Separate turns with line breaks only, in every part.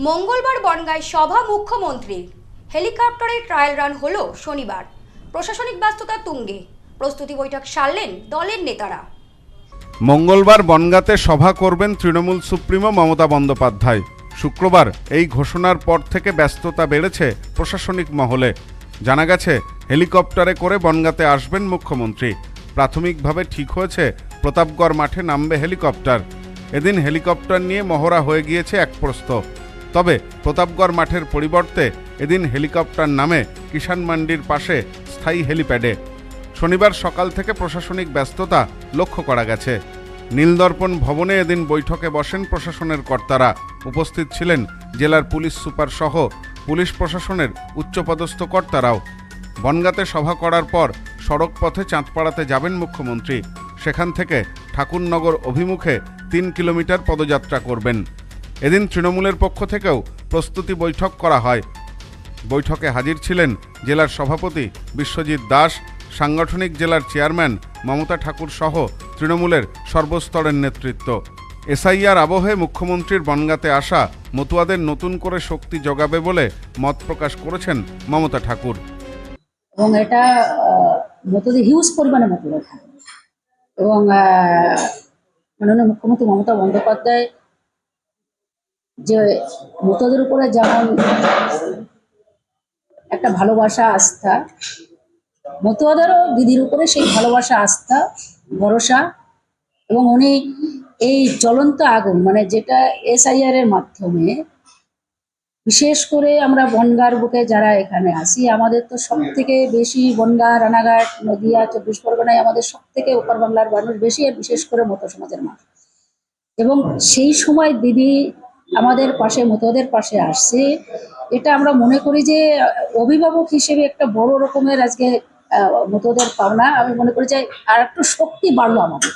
মঙ্গলবার বনগাঁয় সভা মুখ্যমন্ত্রীর। হেলিকপ্টারের ট্রায়াল রান হলো শনিবার। প্রশাসনিক ব্যস্ততা তুঙ্গে। প্রস্তুতি বৈঠক সারলেন দলের নেতারা।
মঙ্গলবার বনগাঁতে সভা করবেন তৃণমূল সুপ্রিমো মমতা বন্দ্যোপাধ্যায়। শুক্রবার এই ঘোষণার পর থেকে ব্যস্ততা বেড়েছে প্রশাসনিক মহলে। জানা গেছে, হেলিকপ্টারে করে বনগাঁতে আসবেন মুখ্যমন্ত্রী। প্রাথমিকভাবে ঠিক হয়েছে, প্রতাপগড় মাঠে নামবে হেলিকপ্টার। এদিন হেলিকপ্টার নিয়ে মহড়া হয়ে গিয়েছে এক প্রস্ত তবে প্রতাপগড় মাঠের পরিবর্তে এদিন হেলিকপ্টার নামে কিষাণ মান্ডির পাশে স্থায়ী হেলিপ্যাডে। শনিবার সকাল থেকে প্রশাসনিক ব্যস্ততা লক্ষ্য করা গেছে। নীলদর্পণ ভবনে এদিন বৈঠকে বসেন প্রশাসনের কর্তারা। উপস্থিত ছিলেন জেলার পুলিশ সুপার সহ পুলিশ প্রশাসনের উচ্চপদস্থ কর্তারাও। বনগাঁতে সভা করার পর সড়ক পথে চাঁদপাড়াতে যাবেন মুখ্যমন্ত্রী। সেখান থেকে ঠাকুরনগর অভিমুখে তিন কিলোমিটার পদযাত্রা করবেন। এদিন তৃণমূলের পক্ষ থেকেও প্রস্তুতি বৈঠক করা হয়। বৈঠকে হাজির ছিলেন জেলার সভাপতি বিশ্বজিৎ দাস, সাংগঠনিক জেলার চেয়ারম্যান মমতা ঠাকুর সহ তৃণমূলের সর্বস্তরের নেতৃত্ব। এসআইআর আবহে মুখ্যমন্ত্রীর বনগাঁতে আসা মতুয়াদের নতুন করে শক্তি যোগাবে বলে মত প্রকাশ করেছেন মমতা ঠাকুর।
এবং এটা মতদের হিউজ পরিমাণে থাকে এবং মাননীয় মুখ্যমন্ত্রী মমতা বন্দ্যোপাধ্যায় যে মতদের উপরে যেমন একটা ভালোবাসা, আস্থা, মতুয়াদেরও দিদির উপরে সেই ভালোবাসা, আস্থা, ভরসা এবং উনি এই জ্বলন্ত আগুন মানে যেটা এসআইআর এর মাধ্যমে বিশেষ করে আমরা বনগার বুকে যারা এখানে আসি আমাদের তো সব থেকে বেশি বনগা, রানাঘাট, নদিয়া, চব্বিশ পরগনায় আমাদের সব থেকে ওপর বাংলার মানুষ বেশি, আর বিশেষ করে মতো সমাজের মানুষ। এবং সেই সময় দিদি আমাদের পাশে, মতদের পাশে আসছে। এটা আমরা মনে করি যে, অভিভাবক হিসেবে একটা বড় রকমের আজকে মতদের পাওনা। আমি মনে করি যে, আর একটু শক্তি বাড়লো আমাদের।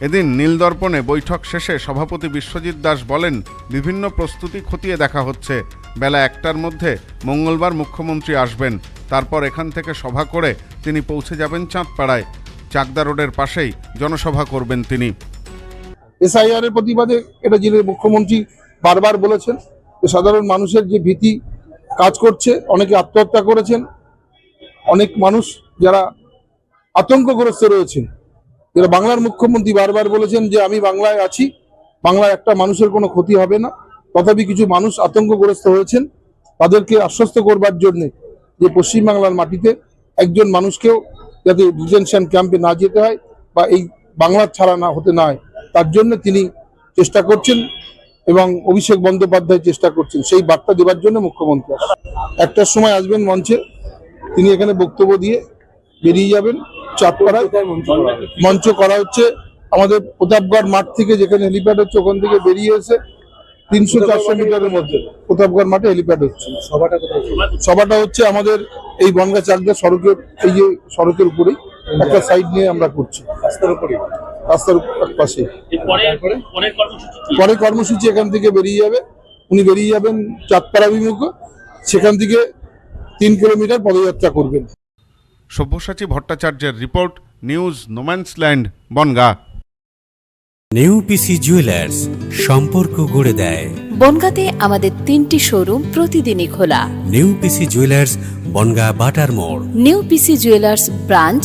এদিন নীলদর্পণে বৈঠক শেষে সভাপতি বিশ্বজিৎ দাস বলেন, বিভিন্ন প্রস্তুতি খতিয়ে দেখা হচ্ছে। বেলা একটার মধ্যে মঙ্গলবার মুখ্যমন্ত্রী আসবেন। তারপর এখান থেকে সভা করে তিনি পৌঁছে যাবেন চাঁদপাড়ায়। চাকদা রোডের পাশেই জনসভা করবেন তিনি।
এসআইআর এর প্রতিবাদে এটা যিনি মুখ্যমন্ত্রী বারবার বলেছেন যে সাধারণ মানুষের যে ভীতি কাজ করছে, অনেকে আত্মহত্যা করেছেন, অনেক মানুষ যারা আতঙ্কগ্রস্ত রয়েছেন। যারা বাংলার মুখ্যমন্ত্রী বারবার বলেছেন যে আমি বাংলায় আছি, বাংলায় একটা মানুষের কোনো ক্ষতি হবে না। তথাপি কিছু মানুষ আতঙ্কগ্রস্ত হয়েছেন, তাদেরকে আশ্বস্ত করবার জন্য যে পশ্চিমবাংলার মাটিতে একজন মানুষকেও যাতে ডিটেনশন ক্যাম্পে না যেতে হয় বা এই বাংলার ছাড়া না হতে না হয়। তার জন্য তিনি চেষ্টা করছেন এবং অভিষেক বন্দ্যোপাধ্যায় চেষ্টা করছেন। সেই বার্তা দেওয়ার জন্য মুখ্যমন্ত্রী। একটার সময় আসবেন মঞ্চে তিনি এখানে বক্তব্য দিয়ে বেরিয়ে যাবেন চাঁদপাড়ায়। মঞ্চ করা হচ্ছে। আমাদের প্রতাপগড় মাঠ থেকে যেখানে হেলিপ্যাড হচ্ছে ওখান থেকে বেরিয়ে এসে তিনশো চারশো মিটারের মধ্যে প্রতাপগড় মাঠে হেলিপ্যাড হচ্ছে। সভাটা হচ্ছে? আমাদের এই বনগা চাকদা সড়কের এই যে সড়কের উপরেই। একটা সাইড নিয়ে আমরা করছি। রাস্তার উপরে রাস্তার পাশে। পরে কর্মসূচি এখান থেকে বেরিয়ে যাবে। উনি বেরিয়ে যাবেন চাঁদপাড়া অভিমুখ। সেখান থেকে তিন কিলোমিটার পদযাত্রা করবেন।
সব্যসাচী ভট্টাচার্যের report news no man's land Bongaon.
New PC jewellers সম্পর্ক গড়ে দেয়।
বনগাঁতে আমাদের তিনটি শোরুম প্রতিদিনই খোলা।
নেউপিসি জুয়েলার্স বনগা বাটার মোড়।
New PC jewellers branch